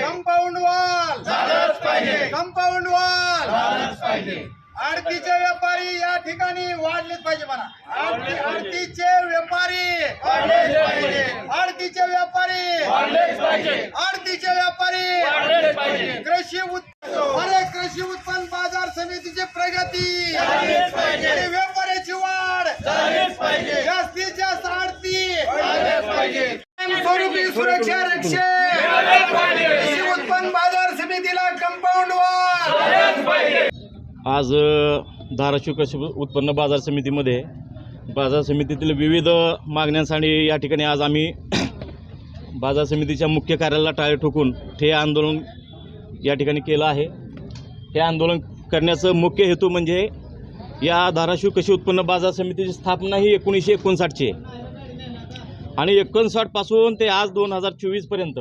Compound wall. Compound wall. आडतीचे व्यापारी या ठिकाणी वाढलेच पाहिजे म्हणा. आडतीचे व्यापारी. आडतीचे व्यापारी. आडतीचे व्यापारी. कृषी उत्- अरे कृषी उत्पन्न बाजार समितीची प्रगती आणि व्यापाऱ्याची वाढ जास्तीत जास्त आडती स्वरूपी सुरक्षा रक्षे कृषी उत्पन्न बाजार समितीला कंपाऊंड आज धाराशिव कृषी उत्पन्न बाजार समितीमध्ये बाजार समितीतील विविध मागण्यांसाठी या ठिकाणी आज आम्ही बाजार समितीच्या मुख्य कार्यालयाला टाळे ठोकून हे आंदोलन या ठिकाणी केलं आहे. हे आंदोलन करण्याचं मुख्य हेतू म्हणजे या धाराशिव कृषी उत्पन्न बाजार समितीची स्थापना ही एकोणीसशे एकोणसाठची आहे. आणि एकोणसाठपासून ते आज दोन हजार चोवीसपर्यंत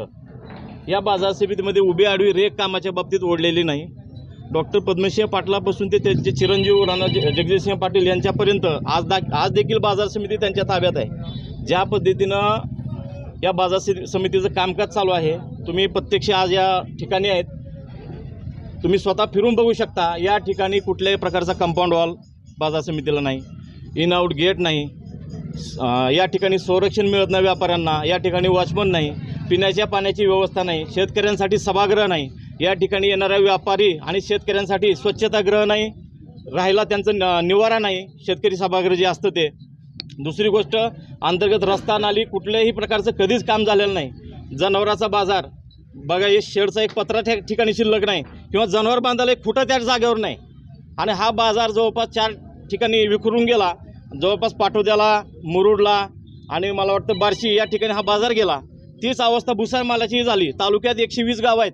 या बाजार समितीमध्ये उभी आडवी रेख कामाच्या बाबतीत ओढलेली नाही. डॉक्टर पद्मसिंह पाटलापासून ते त्यांचे चिरंजीव राणा जगजितसिंह पाटील यांच्यापर्यंत आज दा आज देखील बाजार समिती त्यांच्या ताब्यात आहे. ज्या पद्धतीनं या बाजार समितीचं कामकाज चालू आहे तुम्ही प्रत्यक्ष आज या ठिकाणी आहेत. तुम्ही स्वतः फिरून बघू शकता या ठिकाणी कुठल्याही प्रकारचा कंपाऊंड वॉल बाजार समितीला नाही. इन आउट गेट नाही. या ठिकाणी संरक्षण मिळत नाही व्यापाऱ्यांना या ठिकाणी वॉचमन नाही. पिण्याच्या पाण्याची व्यवस्था नाही शेतकऱ्यांसाठी सभागृह नाही. या ठिकाणी येणाऱ्या व्यापारी आणि शेतकऱ्यांसाठी स्वच्छतागृह नाही राहायला त्यांचं न निवारा नाही शेतकरी सभागृह जे असतं ते. दुसरी गोष्ट अंतर्गत रस्ता नाली कुठल्याही प्रकारचं कधीच काम झालेलं नाही. जनावराचा बाजार. बघा हे शेडचा एक पत्रा त्या ठिकाणी शिल्लक नाही किंवा जनावर बांधायला एक फुटं त्या जागेवर नाही. आणि हा बाजार जवळपास चार ठिकाणी विखरून गेला. जवळपास पाठोद्याला मुरुडला आणि मला वाटतं बार्शी या ठिकाणी हा बाजार गेला. तीच अवस्था भुसार मालाचीही झाली. तालुक्यात एकशे वीस गाव आहेत.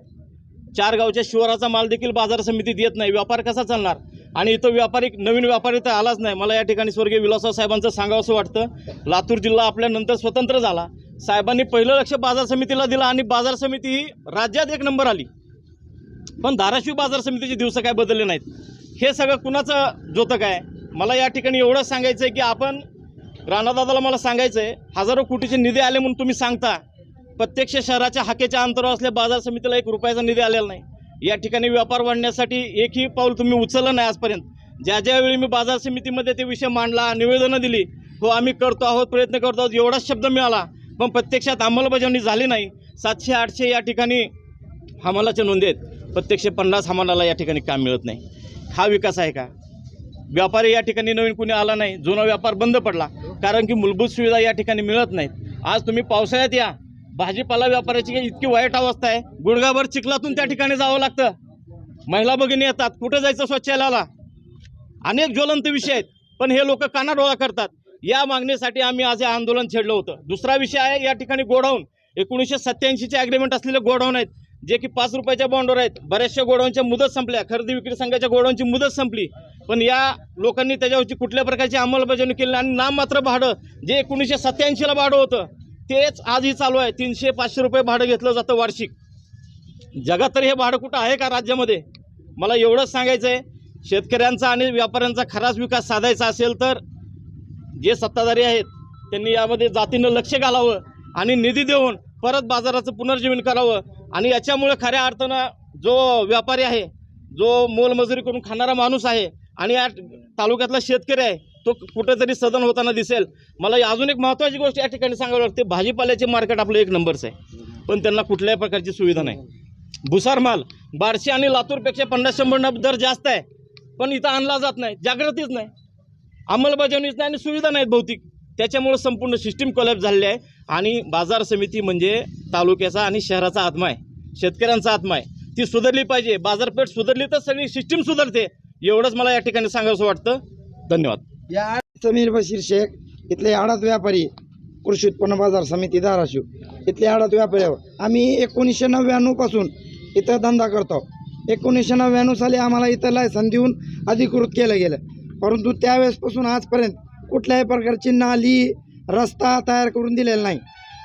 चार गावच्या शिवाराचा माल देखील बाजार समितीत येत नाही. व्यापार कसा चालणार? आणि इथं व्यापारी नवीन व्यापारी तर आलाच नाही. मला या ठिकाणी स्वर्गीय विलासराव साहेबांचं सांगावं असं वाटतं. लातूर जिल्हा आपल्यानंतर स्वतंत्र झाला. साहेबांनी पहिलं लक्ष बाजार समितीला दिलं आणि बाजार समिती ही राज्यात एक नंबर आली. पण धाराशिव बाजार समितीचे दिवस काय बदलले नाहीत? हे सगळं कुणाचं जोतक आहे? मला या ठिकाणी एवढंच सांगायचं आहे की आपण राणादादाला मला सांगायचं आहे हजारो कोटीचे निधी आले म्हणून तुम्ही सांगता. प्रत्यक्ष शहराच्या हाकेच्या अंतरावर असल्या बाजार समितीला एक रुपयाचा निधी आलेला नाही. या ठिकाणी व्यापार वाढण्यासाठी एकही पाऊल तुम्ही उचललं नाही आजपर्यंत. ज्या ज्यावेळी मी बाजार समितीमध्ये ते विषय मांडला निवेदनं दिली हो आम्ही करतो आहोत प्रयत्न करतो आहोत एवढाच शब्द मिळाला. पण प्रत्यक्षात अंमलबजावणी झाली नाही. सातशे आठशे या ठिकाणी हमालाच्या नोंदी आहेत. प्रत्यक्ष पन्नास हमालाला या ठिकाणी काम मिळत नाही. हा विकास आहे का? व्यापारी या ठिकाणी नवीन कुणी आला नाही जुना व्यापार बंद पडला. कारण की मूलभूत सुविधा या ठिकाणी मिळत नाहीत. आज तुम्ही पावसाळ्यात या. भाजीपाला व्यापाराची काही इतकी वाईट अवस्था आहे. गुडघाभर चिखलातून त्या ठिकाणी जावं लागतं. महिला भगिनी येतात. कुठं जायचं स्वच्छालयाला अनेक ज्वलंत विषय आहेत. पण हे लोक कानाडोळा करतात. या मागणीसाठी आम्ही आज हे आंदोलन छेडलं होतं. दुसरा विषय आहे या ठिकाणी गोडाऊन. एकोणीसशे सत्याऐंशीचे ॲग्रीमेंट असलेले गोडाऊन आहेत जे की पाच रुपयाच्या बॉन्डवर आहेत. बऱ्याचशा गोडाऊनच्या मुदत संपल्या. खरेदी विक्री संघाच्या गोडाऊनची मुदत संपली. पण या लोकांनी त्याच्यावरची कुठल्या प्रकारची अंमलबजावणी केली आणि नाममात्र भाडं जे एकोणीसशे सत्याऐंशीला भाडं होतं तेच आजही चालू आहे. तीनशे पाचशे रुपये भाडं घेतलं जातं वार्षिक. जगात तर हे भाडं कुठं आहे का राज्यामध्ये? मला एवढंच सांगायचं आहे शेतकऱ्यांचा आणि व्यापाऱ्यांचा खराच विकास साधायचा असेल तर जे सत्ताधारी आहेत त्यांनी यामध्ये जातीनं लक्ष घालावं आणि निधी देऊन परत बाजाराचं पुनर्जीवन करावं. आणि याच्यामुळे खऱ्या अर्थानं जो व्यापारी आहे जो मोलमजुरी करून खाणारा माणूस आहे आणि या तालुक्यातला शेतकरी आहे तो कुठेतरी सदन होताना दिसेल. मला अजून एक महत्त्वाची गोष्ट या ठिकाणी सांगावी लागते. भाजीपाल्याचे मार्केट आपलं एक नंबरच आहे. पण त्यांना कुठल्याही प्रकारची सुविधा नाही. भुसार माल बारशी आणि लातूरपेक्षा पन्नास शंभर दर जास्त आहे. पण इथं आणला जात नाही. जागृतीच नाही. अंमलबजावणीच नाही आणि सुविधा नाहीत भौतिक. त्याच्यामुळं संपूर्ण सिस्टीम कोलॅप झालेली आहे. आणि बाजार समिती म्हणजे तालुक्याचा आणि शहराचा आत्मा आहे. शेतकऱ्यांचा आत्मा आहे. ती सुधारली पाहिजे. बाजारपेठ सुधारली तर सगळी सिस्टीम सुधारते. एवढंच मला या ठिकाणी सांगावंसं वाटतं. धन्यवाद. या समीर बशीर शेख इथले आडात व्यापारी कृषी उत्पन्न बाजार समिती धाराशिव. इथले आडात व्यापारी आम्ही एकोणीसशे नव्याण्णवपासून इथं धंदा करतो. एकोणीसशे नव्याण्णव साली आम्हाला इथं लायसन देऊन अधिकृत केलं गेलं. परंतु त्यावेळेसपासून आजपर्यंत कुठल्याही प्रकारची नाली रस्ता तयार करून दिलेला नाही.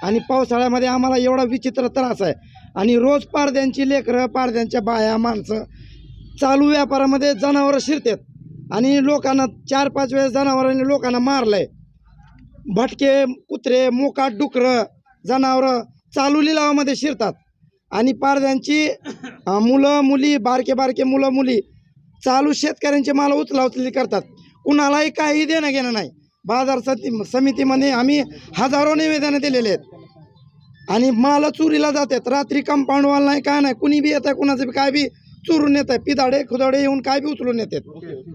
आणि पावसाळ्यामध्ये आम्हाला एवढा विचित्र त्रास आहे. आणि रोज पारद्यांची लेकरं पारद्यांच्या बाया माणसं चालू व्यापारामध्ये जनावरं शिरतात. आणि लोकांना चार पाच वेळेस जनावरांनी लोकांना मारलंय. भटके कुत्रे मोकाट डुकरं जनावरं चालू लिलावामध्ये शिरतात. आणि पारद्यांची मुलं मुली बारके बारके मुलं मुली चालू शेतकऱ्यांचे माल उचला उचली करतात. कुणालाही काही देणं घेणं नाही. बाजार सती समितीमध्ये आम्ही हजारो निवेदनं दिलेले आहेत. आणि माल चोरीला जातात. रात्री कंपाऊंडवाला नाही काय नाही कुणी बी येत आहे कुणाचं बी काय बी चोरून येत आहे पिदाडे खुदाडे येऊन काय बी उचलून येतात